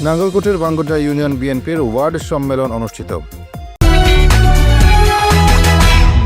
নাঙ্গলকোটের Bangota union বিএনপির word সম্মেলন অনুষ্ঠিত।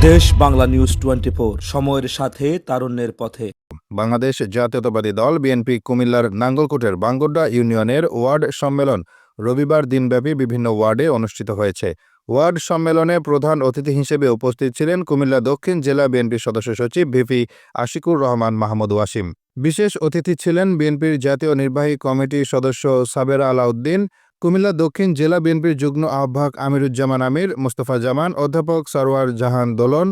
দেশ বাংলা নিউজ টোয়েন্টি সময়ের সাথে তারুণ্যের পথে। বাংলাদেশ জাতীয়তাবাদী দল বিএনপি কুমিল্লার নাঙ্গলকোটের বাঙ্গোড্ডা ইউনিয়নের ওয়ার্ড সম্মেলন রবিবার দিনব্যাপী বিভিন্ন ওয়ার্ডে অনুষ্ঠিত হয়েছে। ওয়ার্ড সম্মেলনে প্রধান অতিথি হিসেবে উপস্থিত ছিলেন কুমিল্লা দক্ষিণ জেলা বিএনপির সদস্য সচিব ভিপি আশিকুর রহমান মাহমুদ ওয়াসিম। বিশেষ অতিথি ছিলেন বিএনপির জাতীয় নির্বাহী কমিটির সদস্য সাবেরা আলাউদ্দিন, কুমিল্লা দক্ষিণ জেলা বিএনপির যুগ্ম আহ্বায়ক আমিরুজ্জামান আমির, মোস্তফা জামান, অধ্যাপক সরওয়ার জাহান দোলন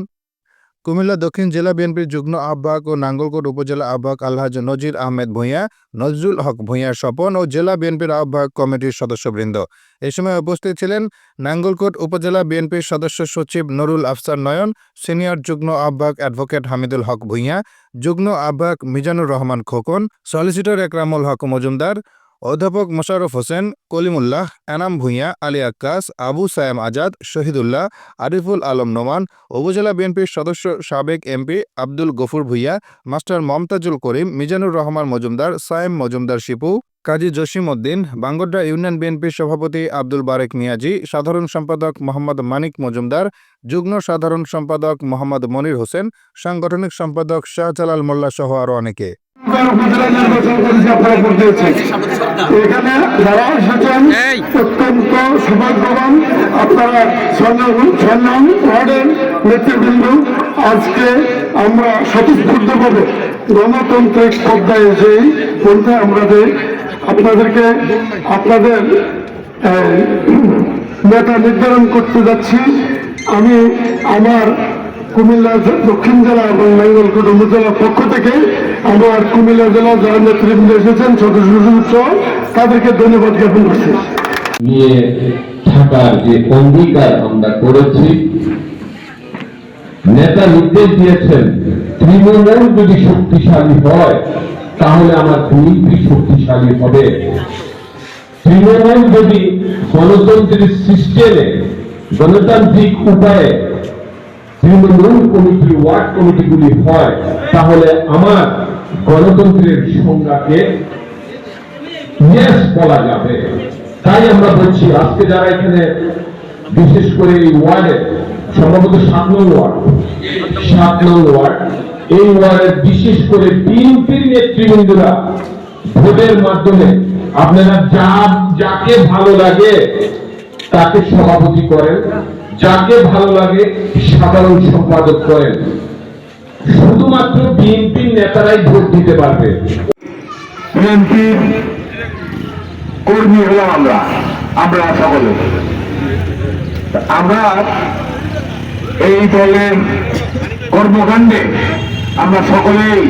কুমিল্লা দক্ষিণ জেলা বিএনপির যুগ্ম আহ্বায়ক ও নাঙ্গলকোট উপজেলা আহ্বায়ক আলহাজ নজির আহমেদ ভূঁইয়া, নজরুল হক ভূঁইয়া স্বপন ও জেলা বিএনপির আহ্বায়ক কমিটির সদস্যবৃন্দ। এ সময় উপস্থিত ছিলেন নাঙ্গলকোট উপজেলা বিএনপির সদস্য সচিব নুরুল আফসার নয়ন, সিনিয়র যুগ্ম আহ্বায়ক অ্যাডভোকেট হামিদুল হক ভূঁইয়া, যুগ্ম আহ্বায়ক মিজানুর রহমান খোকন, সলিসিটর একরামুল হক মজুমদার অধ্যাপক মোশাররফ হোসেন, কলিমুল্লাহ, এনাম ভূঁইয়া, আলী আক্কাস, আবু সায়েম আজাদ, শহীদুল্লাহ, আরিফুল আলম নোমান, উপজেলা বিএনপির সদস্য সাবেক MP Abdul Gafur Bhuiyan, master Momtazul Karim, Mizanur Rahman Majumder, Sayem Majumder Shipu, Kazi Jasim Uddin Bangodda union বিএনপির সভাপতি আব্দুল বারেক মিয়াজি, সাধারণ সম্পাদক মোহাম্মদ মানিক মজুমদার, যুগ্ম সাধারণ সম্পাদক মোহাম্মদ মনির হোসেন, সাংগঠনিক সম্পাদক শাহজালাল মোল্লা সহ আরও অনেকে। উপজেলা নির্বাচন করেছে আপনারা করতে এখানে যারা এসেছেন অত্যন্ত সৌভাগ্যবান। আপনারা ছন্নম ওয়ার্ডের নেতৃবৃন্দ আজকে আমরা স্বতঃস্ফূর্তভাবে গণতান্ত্রিক পর্দায় এসে বলতে আমাদের আপনাদেরকে আপনাদের নেতা নির্ধারণ করতে যাচ্ছি। আমি আমার কুমিল্লা দক্ষিণ জেলা এবং নাঙ্গলকোট উপজেলার পক্ষ থেকে আমার কুমিল্লা জেলা যারা নেতৃবৃন্দ এসেছেন, সদস্য সদস্য তাদেরকে ধন্যবাদ জ্ঞাপন করছি। নিয়ে থাকার যে অঙ্গীকার আমরা করেছি, নেতা নির্দেশ দিয়েছেন, তৃণমূল যদি শক্তিশালী হয়, তাহলে আমার বিএনপি শক্তিশালী হবে। তৃণমূল যদি গণতন্ত্রের সিস্টেমে, গণতান্ত্রিক উপায়ে তৃণমূল কমিটি, ওয়ার্ড কমিটিগুলি হয়, তাহলে আমার গণতন্ত্রের সংজ্ঞাকে বলা যাবে। তাই আমরা বলছি, আজকে যারা এখানে বিশেষ করে এই ওয়ার্ডে, সম্ভবত সাত নং ওয়ার্ড, সাত নং ওয়ার্ড, এই ওয়ার্ডে বিশেষ করে বিএনপির নেতৃবৃন্দরা ভোটের মাধ্যমে আপনারা যা, যাকে ভালো লাগে, তাকে সভাপতি করেন। যাকে ভালো লাগে সাধারণ সম্পাদক করেন। শুধুমাত্র বিএনপির নেতারাই ভোট দিতে পারবে। বিএনপির কর্মী হলাম আমরা। আমরা সকলে। আমরা এই দলের কর্মকাণ্ডে আমরা সকলেই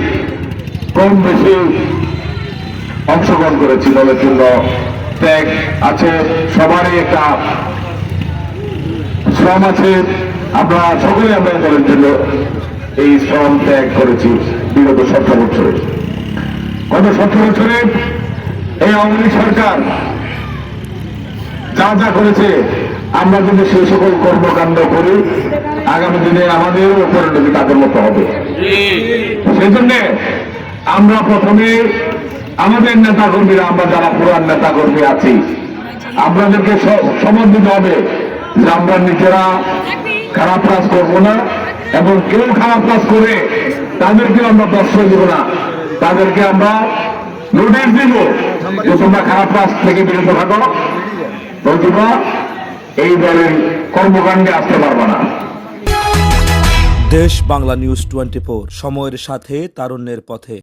কম বেশি অংশগ্রহণ করেছি দলের জন্য ত্যাগ আছে। সবারই একটা শ্রম আছে, আমরা সকলে আমরা দলের জন্য এই শ্রম ত্যাগ করেছি বিগত সতেরো বছরে। গত সতেরো বছরে এই আওয়ামী সরকার যা যা করেছে, আমরা যদি সেই সকল কর্মকাণ্ড করি আগামী দিনে আমাদের পরিণতি তাদের মতো হবে। সেই জন্য আমরা প্রথমে আমাদের নেতা কর্মীরা আমরা যারা পুরান নেতা কর্মী আছি, আপনাদেরকে স- সময় দিতে হবে। যে আমরা নিজেরা খারাপ কাজ করব না এবং কেউ খারাপ কাজ করে তাদেরকে আমরা প্রশ্রয় দিব না। তাদেরকে আমরা নোটিশ দিব যে তোমরা খারাপ কাজ থেকে বিরত থাকো। নতুবা এই দলের কর্মকাণ্ডে আসতে পারবে না। দেশ বাংলা নিউজ টোয়েন্টি সময়ের সাথে, তারুণ্যের পথে।